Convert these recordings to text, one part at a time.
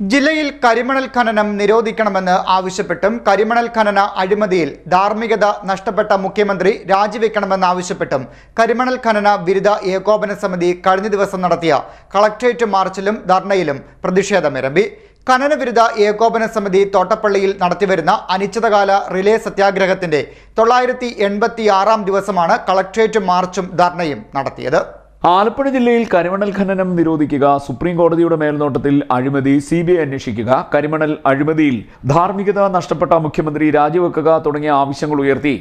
ജില്ലയിൽ കരിമണൽ ഖനനം നിരോധിക്കണമെന്ന് ആവശ്യപ്പെട്ടും കരിമണൽ ഖനന അഴിമതിയിൽ ധാർമ്മികത നഷ്ടപ്പെട്ട മുഖ്യമന്ത്രി രാജിവെക്കണമെന്നാവശ്യപ്പെട്ടും കരിമണൽ ഖനന ബിരുദ ഏകോപന സമിതി കഴിഞ്ഞ ദിവസം നടത്തിയ കളക്ട്രേറ്റ് മാർച്ചിലും ധർണയിലും പ്രതിഷേധമിരമ്പി. ഖനനവിരുദ്ധ ഏകോപന സമിതി തോട്ടപ്പള്ളിയിൽ നടത്തിവരുന്ന അനിശ്ചിതകാല റിലേ സത്യാഗ്രഹത്തിന്റെ തൊള്ളായിരത്തി ദിവസമാണ് കളക്ട്രേറ്റ് മാർച്ചും ധർണയും നടത്തിയത്. ആലപ്പുഴ ജില്ലയിൽ കരിമണൽ ഖനനം നിരോധിക്കുക സുപ്രീം കോടതിയുടെ മേൽനോട്ടത്തിൽ അഴിമതി സി ബി ഐ അന്വേഷിക്കുക കരിമണൽ അഴിമതിയിൽ ധാർമ്മികത നഷ്ടപ്പെട്ട മുഖ്യമന്ത്രി രാജിവെക്കുക തുടങ്ങിയ ആവശ്യങ്ങൾ ഉയർത്തി.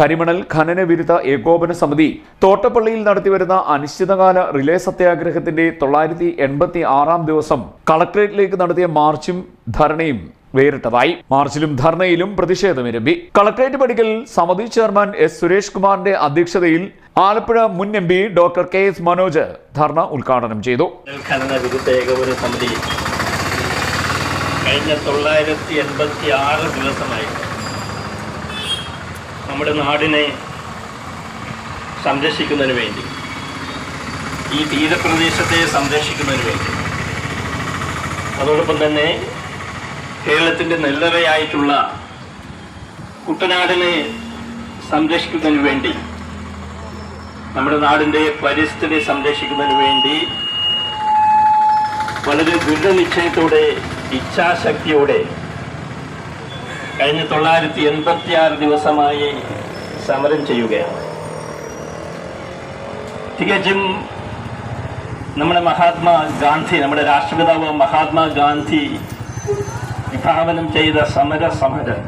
കരിമണൽ ഖനന വിരുദ്ധ ഏകോപന സമിതി തോട്ടപ്പള്ളിയിൽ നടത്തിവരുന്ന അനിശ്ചിതകാല റിലേ സത്യാഗ്രഹത്തിന്റെ തൊള്ളായിരത്തി എൺപത്തി ആറാം ദിവസം കളക്ടറേറ്റിലേക്ക് നടത്തിയ മാർച്ചും ധരണയും വേറിട്ടതായി. മാർച്ചിലും ധർണയിലും പ്രതിഷേധമിരമ്പി കളക്ടറേറ്റ് പടിക്കൽ സമിതി ചെയർമാൻ എസ് സുരേഷ് കുമാറിന്റെ അധ്യക്ഷതയിൽ ആലപ്പുഴ മുൻ M P doctor K S Manoj ധർണ ഉദ്ഘാടനം ചെയ്തു. നമ്മുടെ നാടിനെ സംരക്ഷിക്കുന്നതിന് വേണ്ടി ഈ തീരപ്രദേശത്തെ സംരക്ഷിക്കുന്നതിന് വേണ്ടി അതോടൊപ്പം തന്നെ കേരളത്തിന്റെ നെല്ലറയായിട്ടുള്ള കുട്ടനാടിനെ സംരക്ഷിക്കുന്നതിന് വേണ്ടി നമ്മുടെ നാടിന്റെ പരിസ്ഥിതി സംരക്ഷിക്കുന്നതിന് വേണ്ടി വളരെ ദൃഢനിശ്ചയത്തോടെ ഇച്ഛാശക്തിയോടെ കഴിഞ്ഞ തൊള്ളായിരത്തി എൺപത്തി ആറ് ദിവസമായി സമരം ചെയ്യുകയാണ്. തികച്ചും നമ്മുടെ മഹാത്മാ ഗാന്ധി നമ്മുടെ രാഷ്ട്രപിതാവ് മഹാത്മാ ഗാന്ധി വിഭാവനം ചെയ്ത സമര സമരം.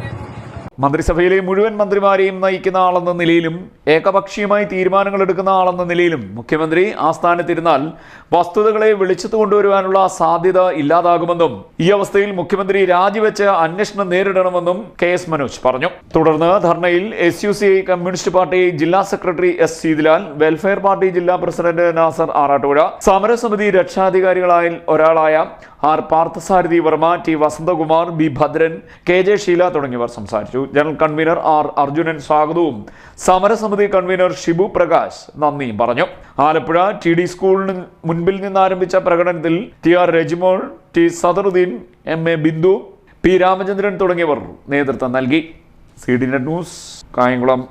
മന്ത്രിസഭയിലെ മുഴുവൻ മന്ത്രിമാരെയും നയിക്കുന്ന ആളെന്ന നിലയിലും ഏകപക്ഷീയമായി തീരുമാനങ്ങൾ എടുക്കുന്ന ആളെന്ന നിലയിലും മുഖ്യമന്ത്രി ആസ്ഥാനത്തിരുന്നാൽ വസ്തുതകളെ വെളിച്ചത്ത് കൊണ്ടുവരുവാനുള്ള സാധ്യത ഇല്ലാതാകുമെന്നും ഈ അവസ്ഥയിൽ മുഖ്യമന്ത്രി രാജിവെച്ച് അന്വേഷണം നേരിടണമെന്നും കെ എസ് മനോജ് പറഞ്ഞു. തുടർന്ന് ധർണയിൽ S U C communist party ജില്ലാ secretary S Seethilal welfare party ജില്ലാ പ്രസിഡന്റ് നാസർ ആറാട്ടുപുഴ സമരസമിതി രക്ഷാധികാരികളായ ഒരാളായ R Parthasarathy Varma T Vasanthakumar B Bhadran K J Sheela തുടങ്ങിയവർ സംസാരിച്ചു. ജനറൽ കൺവീനർ ആർ അർജുനൻ സ്വാഗതവും. സമരസമിതി കൺവീനർ ഷിബു പ്രകാശ് നന്ദിയും പറഞ്ഞു. ആലപ്പുഴ ടി ഡി സ്കൂളിന് മുൻപിൽ നിന്ന് ആരംഭിച്ച പ്രകടനത്തിൽ T R Rajimol T Sadaruddin M A Bindu P Ramachandran തുടങ്ങിയവർ നേതൃത്വം നൽകി. C D net news Kayamkulam.